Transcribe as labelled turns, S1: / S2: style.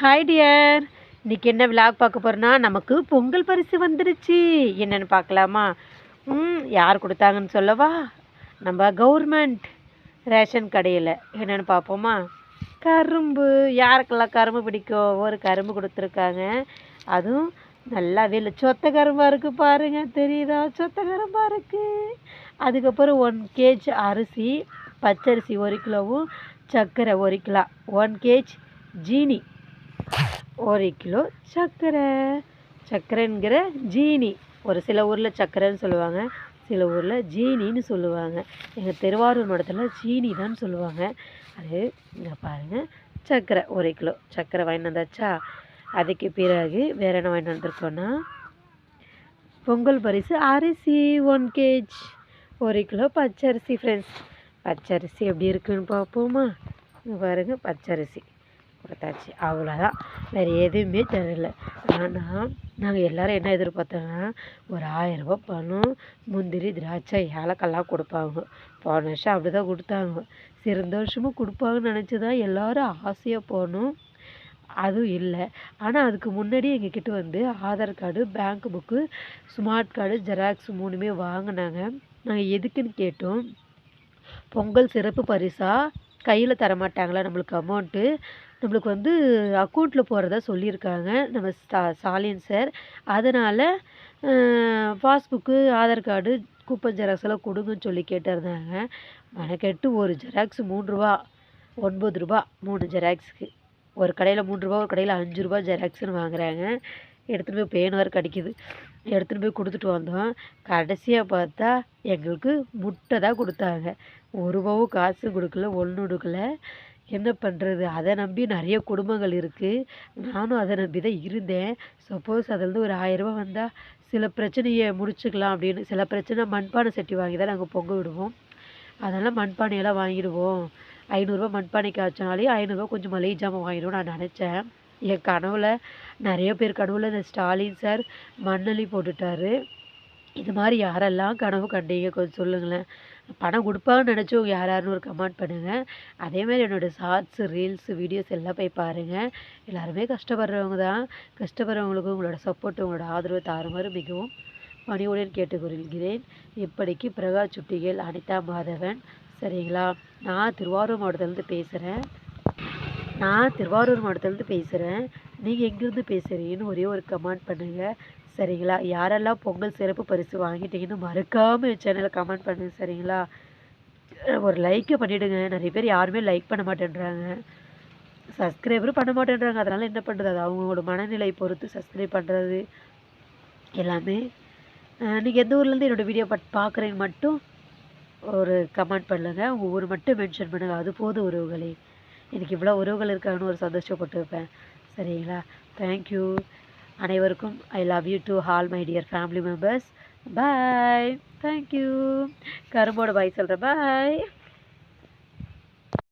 S1: Hi dear இன்றைக்கி என்ன vlog பார்க்க போகிறோன்னா நமக்கு பொங்கல் பரிசு வந்துடுச்சு. என்னென்னு பார்க்கலாமா? ம் யார் கொடுத்தாங்கன்னு சொல்லவா? நம்ம கவர்மெண்ட் ரேஷன் கடையில். என்னென்னு பார்ப்போமா? கரும்பு. யாருக்கெல்லாம் கரும்பு பிடிக்கும்? ஒரு கரும்பு கொடுத்துருக்காங்க. அதுவும் நல்லா இல்லை. சொத்த கரும்பாக இருக்குது பாருங்கள் தெரியுதா? சொத்த கரும்பாக இருக்குது அதுக்கப்புறம் ஒன் கேஜ் அரிசி பச்சரிசி ஒரு கிலோவும் சர்க்கரை ஒரு கிலோ. ஒன் கேஜ் ஜீனி. ஒரு கிலோ சர்க்கரை. சர்க்கரைங்கிற ஜீனி. ஒரு சில ஊரில் சர்க்கரைன்னு சொல்லுவாங்க சில ஊரில் ஜீனின்னு சொல்லுவாங்க. எங்கள் திருவாரூர் மாவட்டத்தில் சீனி தான் சொல்லுவாங்க. அது இங்கே பாருங்கள் சர்க்கரை ஒரு கிலோ சர்க்கரை வாங்கிட்டு வந்தாச்சா? அதுக்கு பிறகு வேறு என்ன வாங்கிட்டு வந்திருக்கோன்னா பொங்கல் பரிசு அரிசி ஒன் கேஜ் ஒரு கிலோ பச்சரிசி ஃப்ரெண்ட்ஸ் பச்சரிசி எப்படி இருக்குன்னு பார்ப்போமா? பாருங்கள் பச்சரிசி. கொடுத்தாச்சு. அவ்வளோதான் வேறு எதுவுமே தெரியல. ஆனால் நாங்கள் எல்லோரும் என்ன எதிர்பார்த்தோன்னா ஒரு ஆயிரரூபா பணம் முந்திரி திராட்சை ஏலக்காய்லாம் கொடுப்பாங்க. போன வருஷம் அப்படி தான் கொடுத்தாங்க. சிறந்த வருஷமும் கொடுப்பாங்கன்னு நினச்சி தான் எல்லோரும் ஆசையாக போனோம். அதுவும் இல்லை. ஆனால் அதுக்கு முன்னாடி எங்ககிட்ட வந்து Aadhaar card bank book smart card xerox மூணுமே வாங்கினாங்க. நாங்கள் எதுக்குன்னு கேட்டோம். பொங்கல் சிறப்பு பரிசாக கையில் தரமாட்டாங்களா நம்மளுக்கு அமௌண்ட்டு? நம்மளுக்கு வந்து அக்கௌண்ட்டில் போடுறதா சொல்லியிருக்காங்க. நம்ம ஸ்டா ஸ்டாலின் சார். அதனால் passbook Aadhaar card coupon xerox எல்லாம் கொடுங்கன்னு சொல்லி கேட்டிருந்தாங்க. மெனக்கெட்டு ஒரு ஜெராக்ஸ் மூணு ரூபா ஒன்பது ரூபா மூணு ஜெராக்ஸுக்கு. ஒரு கடையில் மூணு ரூபா ஒரு கடையில் அஞ்சு ரூபா ஜெராக்ஸ்னு வாங்குறாங்க. எடுத்துகிட்டு போய் பேன் வேறு கடிக்குது. எடுத்துகிட்டு போய் கொடுத்துட்டு வந்தோம். கடைசியாக பார்த்தா எங்களுக்கு முட்டை தான் கொடுத்தாங்க. ஒரு ரூபாவும் காசு கொடுக்கல ஒன்றும் கொடுக்கல. என்ன பண்ணுறது அதை நம்பி நிறைய குடும்பங்கள் இருக்குது நானும் அதை நம்பி தான் இருந்தேன் சப்போஸ் அதுலேருந்து ஒரு ஆயிரரூபா வந்தால் சில பிரச்சனையை முடிச்சுக்கலாம் அப்படின்னு சில பிரச்சனை மண்பானை சட்டி வாங்கி தான் நாங்கள் பொங்க விடுவோம். அதனால் மண்பானையெல்லாம் வாங்கிடுவோம். ஐநூறுரூவா மண்பானை காய்ச்சினாலே ஐநூறுரூவா கொஞ்சம் மளிகை ஜாமான் வாங்கிடுவோம் நான் நினச்சேன். என் கனவில் நிறைய பேர் கனவுல இந்த ஸ்டாலின் சார் மண்ணள்ளி போட்டுட்டாரு. இது மாதிரி யாரெல்லாம் கனவு கண்டீங்க? கொஞ்சம் சொல்லுங்களேன். பணம் கொடுப்பாங்கன்னு நினச்சவங்க யார் யாருன்னு ஒரு கமெண்ட் பண்ணுங்கள் அதேமாதிரி என்னோடய ஷார்ட்ஸு ரீல்ஸு வீடியோஸ் எல்லாம் போய் பாருங்கள் எல்லாருமே கஷ்டப்படுறவங்க தான். கஷ்டப்படுறவங்களுக்கு உங்களோட சப்போர்ட் உங்களோட ஆதரவு தாருமாறு மிகவும் பணியுடன் கேட்டுக்கொள்கிறேன். இப்படிக்கு பிரகாஷ் சுட்டிகள் அனிதா மாதவன். சரிங்களா? நான் திருவாரூர் மாவட்டத்துலேருந்து பேசுகிறேன் நான் திருவாரூர் மாவட்டத்துலேருந்து பேசுகிறேன் நீங்கள் எங்கேருந்து பேசுகிறீங்கன்னு ஒரே ஒரு கமெண்ட் பண்ணுங்கள் சரிங்களா? யாரெல்லாம் பொங்கல் சிறப்பு பரிசு வாங்கிட்டீங்கன்னு மறக்காமல் என் சேனலை கமெண்ட் பண்ணுங்கள் சரிங்களா? ஒரு லைக்கை பண்ணிவிடுங்க நிறைய பேர் யாருமே லைக் பண்ண மாட்டேன்றாங்க. சப்ஸ்கிரைபரும் பண்ண மாட்டேன்றாங்க. அதனால் என்ன பண்ணுறது அது அவங்களோட மனநிலை பொறுத்து சப்ஸ்கிரைப் பண்ணுறது எல்லாமே நீங்கள் எந்த ஊர்லேருந்து என்னோடய வீடியோ பட் பார்க்குறீங்க மட்டும் ஒரு கமெண்ட் பண்ணுங்கள் உங்கள் ஊர் மட்டும் மென்ஷன் பண்ணுங்கள் அது போதும் உறவுகளே. எனக்கு இவ்வளோ உறவுகள் இருக்காங்கன்னு ஒரு சந்தோஷப்பட்டுருப்பேன். சரிங்களா? தேங்க்யூ அனைவருக்கும் I love you to all my dear family members bye thank you கரும்போட bye சொல்கிறேன் பாய்